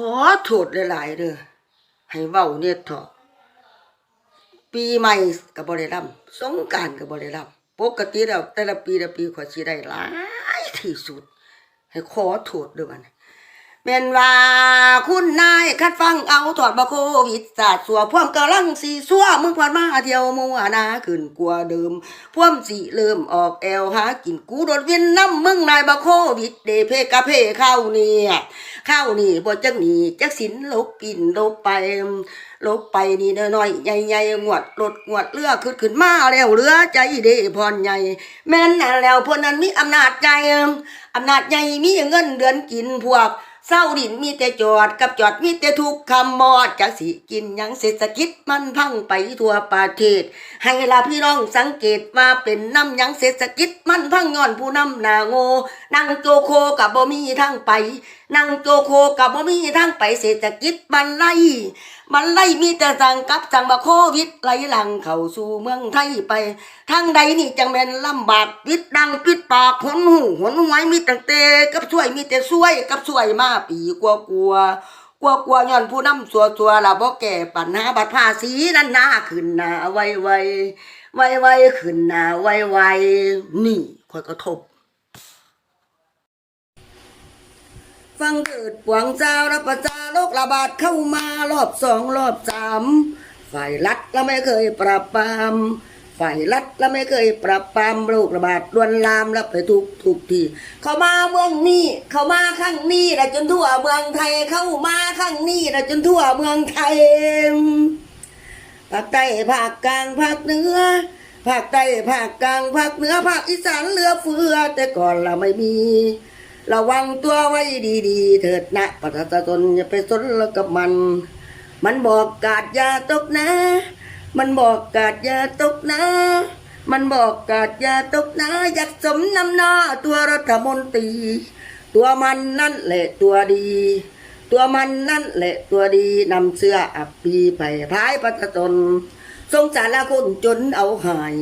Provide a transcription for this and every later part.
ขอโทษหลายๆเด้อให้เว้าเนี่ยเถอะปีใหม่ก็บ่ได้รำสงกานต์ก็บ่ได้รำปกติแล้วแต่ละปีละปีขอยสิได้หลายที่สุด ให้ขอโทษด้วยมัน แม่นว่าคุณนายคัดฟังเอาถอดบาโควิดศาสตร์สัวพ่วมกำลังสีสัวมึงพอดมาเที่ยวมัวนาขึ้นกลัวเดิมพ่วมสีเริ่มออกแอวหากินกูโดดเวียนน้ำมึงนายบาโควิดเดเพกะเพเข้าเนี่ยเข้านี่บ่จักหนีจักสินลบปิ่นลบไปลบไปนี่น้อยๆใหญ่ๆงวดรถงวดเรือขึ้นขึ้นมาแล้วเรือใจเดพรใหญ่ แม่นนั่นแล้วพวกนั้นมีอำนาจใจอำนาจใหญ่มีเงินเดือนกินพวก เศร้าดินมีแต่จอดกับจอดมีแต่ทุกคำมอดจากสิกินยังเศรษฐกิจมันพังไปทั่วประเทศ ให้ลาพี่น้องสังเกตว่าเป็นน้ำยังเศรษฐกิจมันพังย้อนผู้นำนาโงนั่งโจโคกับบ่มีทั้งไปนั่งโจโคกับบ่มีทางไปเศรษฐกิจมันไล่มันไล่มีแต่สั่งกับสั่งบาโควิดไหลหลังเข้าสู่เมืองไทยไปทางใดนี่จังแม่นลำบากปิดดังปิดปากหนหูหนหวยมีแตั้งแต่กับช่วยมีแต่ช่วยกับช่วยมาปีกว่ากลัวกลัวกลัวย้อนผู้นำสัวสัวละบ่แก่ปัญหาบัตรภาษีนั่นหน้าขึ้นหน้าไวไวไวไวขึ้นหน้าไวไวนี่คอยกระทบ ฟังเกิดปวงเจ้ารับประจาโรคระบาดเข้ามารอบสองรอบสามฝ่ายรัฐเราไม่เคยปราบปรามฝ่ายรัฐเราไม่เคยปราบปรามโรคระบาดลวนลามรับไปทุกทุกที่เข้ามาเมืองนี้เข้ามาข้างนี้และจนทั่วเมืองไทยเข้ามาข้างนี้และจนทั่วเมืองไทยภาคใต้ภาคกลางภาคเหนือภาคใต้ภาคกลางภาคเหนือภาคอีสานเหลือเฟือแต่ก่อนเราไม่มี ระวังตัวไว้ดีๆ เถิดนะประชาชนอย่าไปสนแล้วกับมัน มันบอกกาดยาตกนะ มันบอกกาดยาตกนะ มันบอกกาดยาตกนะอยากสมนำหน้าตัวรัฐมนตรี ตัวมันนั่นแหละตัวดี ตัวมันนั่นแหละตัวดีนำเสื้ออับปีไปพายประชาชนสงสารละคนจนเอาหาย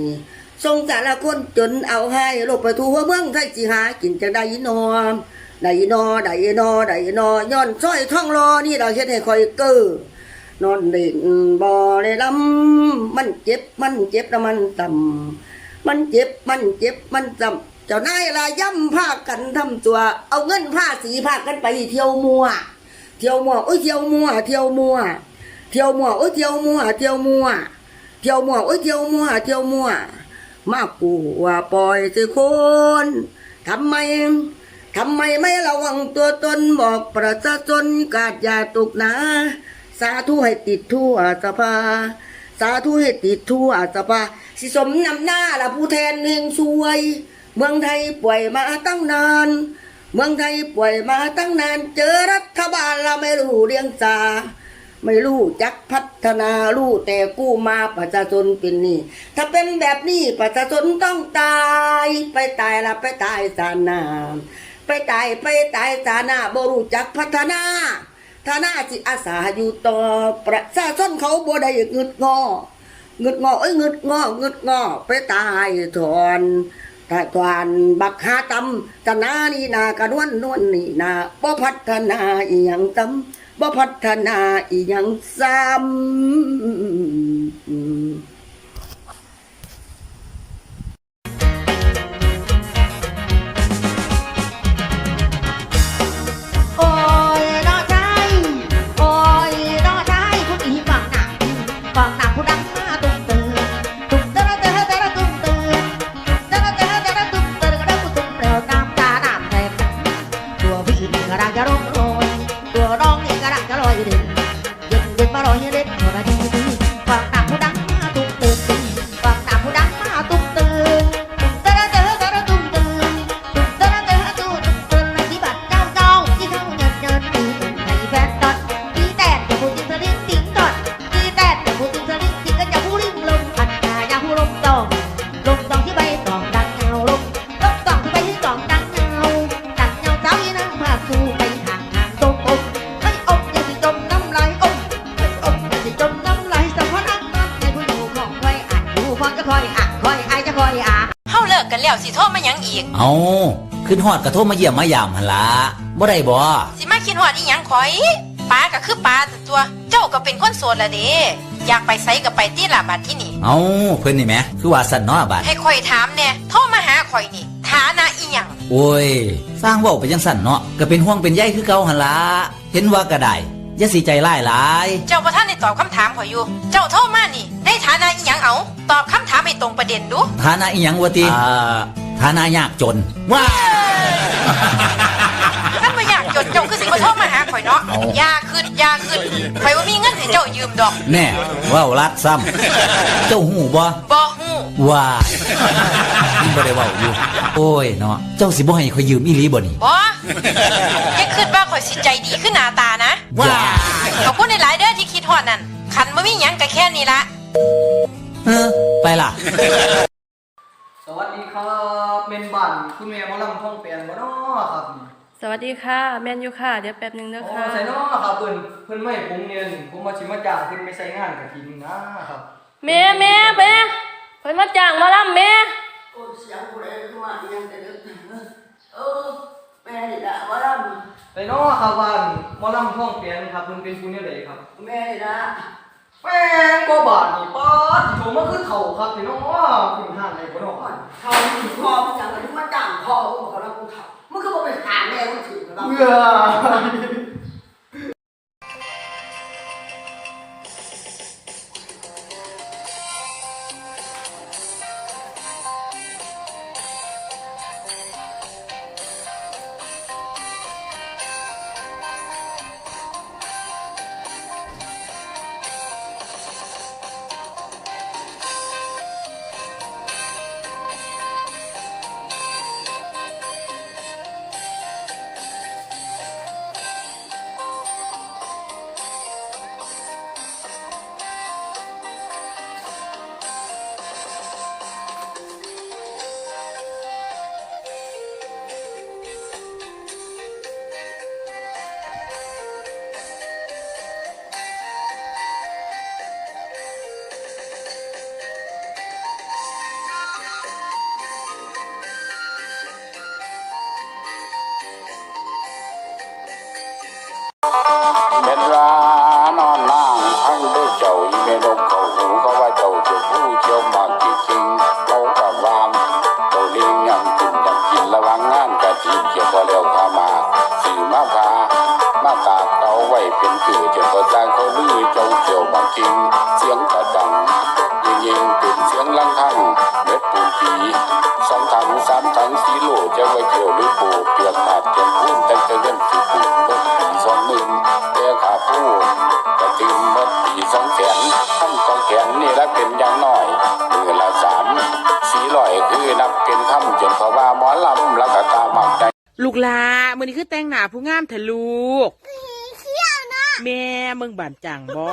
สงสารละคนจนเอาให้โลกไปทั่วเมืองไทยสิหากินจังได้นอมได้นอได้นอได้นอย้อนสร้อยท่องรอนี่เราเฮ็ดให้คอยเก้อนอนเด่นบ่ได้ลำมันเจ็บมันเจ็บแล้วมันต่ำมันเจ็บมันเจ็บมันจำเจ้านายละย่ำพากันทำตัว เอาเงินผ้าสีพากันไปเที่ยวมัว เที่ยวมัวโอ้ยเที่ยวมัว เที่ยวมัว เที่ยวมัวโอ้ยเที่ยวมัว เที่ยวมัว เที่ยวมัวโอ้ยเที่ยวมัว เที่ยวมัว มาปูว่าปล่อยสิคนทำไมทำไมไม่ระวังตัวตนบอกประชาชนกาดอย่าตกนะ สาธุให้ติดทั่วสภา สาธุให้ติดทั่วสภาสิสมนำหน้าละผู้แทนเฮงซวย เมืองไทยป่วยมาตั้งนาน เมืองไทยป่วยมาตั้งนาน เจอรัฐบาลเราไม่รู้เรียงจา ไม่รู้จักพัฒนารู้แต่กู้มาประชาชนเป็นนี้ถ้าเป็นแบบนี้ประชาชนต้องตาย ไปตายละไปตายสานาไปตายไปตายสานาบ่รู้จักพัฒนาฐานาจิตอาสาอยู่ต่อประชาชนเขาบ่ได้เงึดงอเงึดงอเอ้ยเงึดงอเงึดงอไปตายถอนตายถอนบักหาตำตนานี่นากระนวนนวลนี่นาบ่พัฒนาอีหยังตำ บ่พัฒนาอีหยังซ้ำ เอาขึ้นฮอดกระโทรมาเยี่ยมมายามหันละบ่ได้บ่สิมาคิดฮอดอีหยังข่อยป้าก็คือป้าแต่ตัว เจ้าก็เป็นคนโสดละเด้อยากไปไสก็ไปที่ละบัดที่นี่ เอาเพิ่นนี่แหมคือว่าสั่นเนาะบาดให้ข่อยถามแน่โทรมาหาข่อยนี่ฐานะอีหยังโอ้ย สร้างเว้าไปจังสั่นเนาะก็เป็นห่วงเป็นใยคือเก่าหั่นล่ะเห็นว่าก็ได้อย่าสิใจร้ายหลาย เจ้าบ่ท่านได้ตอบคำถามข่อยอยู่ เจ้าโทรมานี่ในฐานะอีหยังเอา ตอบคำถามให้ตรงประเด็นดูฐานะอีหยังวะติอ่า ฐานะยากจนว้าท่านบ่อยากจนเจ้าคือสิบ่โทรมาหาข่อยเนาะเอาอย่าขึ้นอย่าขึ้นข่อยบ่มีเงินให้เจ้ายืมดอกแน่เว้ารัดซ้ำเจ้าหูบ่บ่ฮู้ว่านี่บ่ได้เว้าอยู่ โอ้ยเนาะเจ้าสิบ่ให้ข่อยยืมอีหลีบ่นี่บ่อย่าคิดว่าข่อยสิใจดีขึ้นหน้าตานะว้าขอบคุณหลายๆเด้อที่คิดฮอดนั่นคันบ่มีหยังก็แค่นี้ละเออไปล่ะส วัสดีครับเมนบันคุณแม่หมอลำท่องเปลี่ยนบ่เนาะครับสวัสดีค่ะ แมนยูค่ะ เดี๋ยวแป๊บหนึงเด้อโอ้ค่ะใส่เนาะครับเพิ่นเพิ่นไม่ให้ผมเรียนผมมาชิมาจ้างเพิ่นไปใช้งานกับทีมนะครับแม่แม่แม่เพิ่นมาจ้างหมาลำแม่โอ้เสียงกูเลยขึ้นมาอีหยังแต่เด็กเออแม่นี่ละว่าลใส่เนาะครับบ้านหมอลำท่องเปลี่ยนครับเพิ่นเป็นผู้เนี่ยใดครับำแม่นี่ละ แป้งบ่บาดนี่ป๊าดผมมาคือเฒ่าครับพี่น้องคุณห่านได้บ่เนาะเขาถือมึงอย่างไรมาจ้างคอมึงเขาแล้วกูเฒ่ามึงก็บอกไปหาแม่มึงถือกันแล้วเบื่อ ปูเปียกขาดเกียนพื้นแต่จะเล่นสิปูนเบิดปีสองหมื่นแต่ขาผู้กระติมเบิดปีสองแสนทั้งสองแขนนี่ละเป็นอย่างน้อยมือละสามสีลอยคือนับเป็นคำจนเขาว่าหมอลำแล้วก็ตาหมักใจลูกหลามือนี้คือแต่งหน้าผู้งามเถอะลูกแม่มึงบานจังบ่